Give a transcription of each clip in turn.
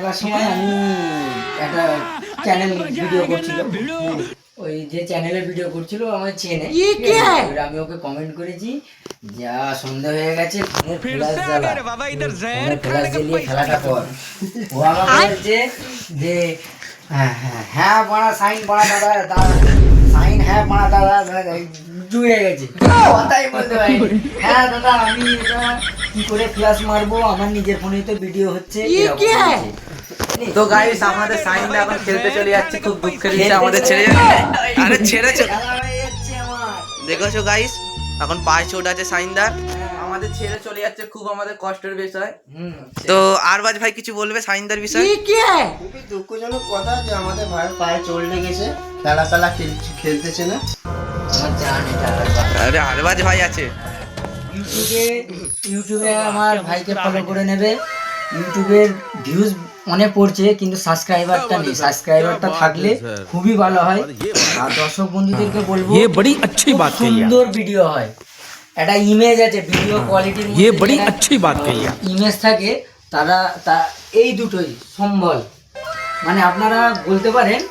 খেলার সময় আমি একটা চ্যানেল ভিডিও করছিল ওই যে চ্যানেলের ভিডিও করছিল আমার চেনে। আমি ওকে কমেন্ট করেছি যা সন্ধ্যা হয়ে গেছে ফোনের ফ্ল্যাশ জ্বালা। ফোনের ফ্ল্যাশ জ্বালিয়ে খেলাটা কর। ও আমাকে বলছে যে হ্যাঁ হ্যাঁ হ্যাঁ বাড়া সাইন বাড়া দাদা দাদা সাইন হ্যাঁ বাড়া দাদা দাদা জুড়ে গেছে। কথাই বলতে পারি হ্যাঁ দাদা আমি এটা কি করে ফ্ল্যাশ মারবো? আমার নিজের ফোনেই তো ভিডিও হচ্ছে। তো গাইস আমাদের সাইন এখন খেলতে চলে যাচ্ছে খুব দুঃখের বিষয় আমাদের ছেড়ে যাচ্ছে। আরে ছেড়ে চলে খেলা হয়ে দেখেছ গাইস এখন পায়ে চোট আছে সাইনদার আমাদের ছেড়ে চলে যাচ্ছে খুব আমাদের কষ্টের বিষয়। হুম। তো আরবাজ ভাই কিছু বলবে সাইনদার বিষয়? খুবই দুঃখজনক কথা যে আমাদের ভাইয়ের পায়ে চোট লেগেছে খেলা খেলছে খেলতেছে না। আমার জান এটা আরে আরবাজ ভাই আছে। ইউটিউবে ইউটিউবে আমার ভাইকে ফলো করে নেবে। ইউটিউবের ভিউজ অনেক পড়ছে কিন্তু সাবস্ক্রাইবারটা নেই সাবস্ক্রাইবারটা থাকলে খুবই ভালো হয় আর দর্শক বন্ধুদেরকে বলবো ये बड़ी अच्छी बात कही आप সুন্দর ভিডিও হয় একটা ইমেজ আছে ভিডিও কোয়ালিটির ये बड़ी अच्छी बात कही आप ইমেজ থাকে তারা তা এই দুটোই সম্বল মানে আপনারা বলতে পারেন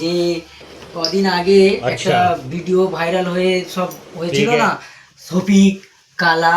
যে কদিন আগে একটা ভিডিও ভাইরাল হয়ে সব হয়েছিল না শফিক কালা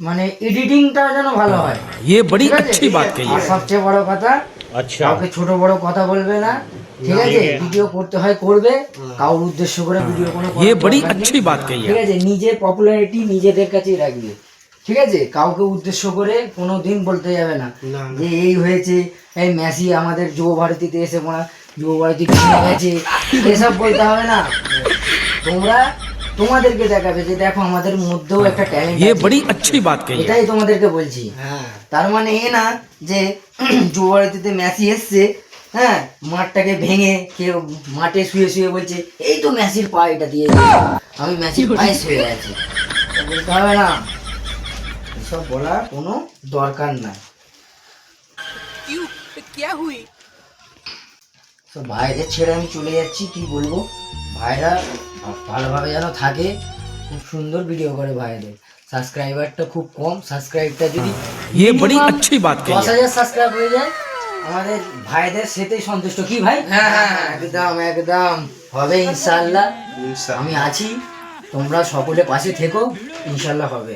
মানে এডিটিংটা যেন ভালো হয় ये बड़ी ঠিক আছে? अच्छी बात कही আর आप সবচেয়ে বড় কথা কাউকে ছোট বড় কথা বলবে না ঠিক আছে ভিডিও করতে হয় করবে কাউর উদ্দেশ্য করে ভিডিও কোনো করার ये बड़ी দরকার নেই। अच्छी बात कही ঠিক आप আছে নিজের পপুলারিটি নিজেদের কাছেই রাখবে ঠিক আছে কাউকে উদ্দেশ্য করে কোনো দিন বলতে যাবে না না, না। যে এই হয়েছে এই মেসি আমাদের যুব ভারতীতে এসে পড়া যুব ভারতী কিনে গেছে এসব বলতে হবে না তোমরা তোমাদেরকে দেখাবে যে দেখো আমাদের মধ্যেও একটা ট্যালেন্ট ये बड़ी अच्छी बात कही आप এটাই তোমাদেরকে বলছি হ্যাঁ তার মানে এ না যে যুব ভারতীতে মেসি এসছে হ্যাঁ মাঠটাকে ভেঙে কেউ মাঠে শুয়ে শুয়ে বলছে এই তো মেসির পা এটা দিয়ে দিয়েছে। আমি মেসির পায়ে শুয়ে আছি তো বলতে হবে না এসব বলার কোনো দরকার নাই তো ভাইদের ছেড়ে আমি চলে যাচ্ছি কি বলবো ভাইরা ভা- ভালোভাবে যেন থাকে খুব সুন্দর ভিডিও করে ভাইদের সাবস্ক্রাইবারটা খুব কম সাবস্ক্রাইবটা যদি ये बड़ी अच्छी बात कही দশ आप হাজার সাবস্ক্রাইব হয়ে যায় আমাদের ভাইদের সেটাই সন্তুষ্ট কি ভাই হ্যাঁ, হ্যাঁ, হ্যাঁ। একদম একদম হবে ইনশাল্লাহ ইনশাআল্লাহ। আমি আছি তোমরা সকলে পাশে থেকো ইনশাল্লাহ হবে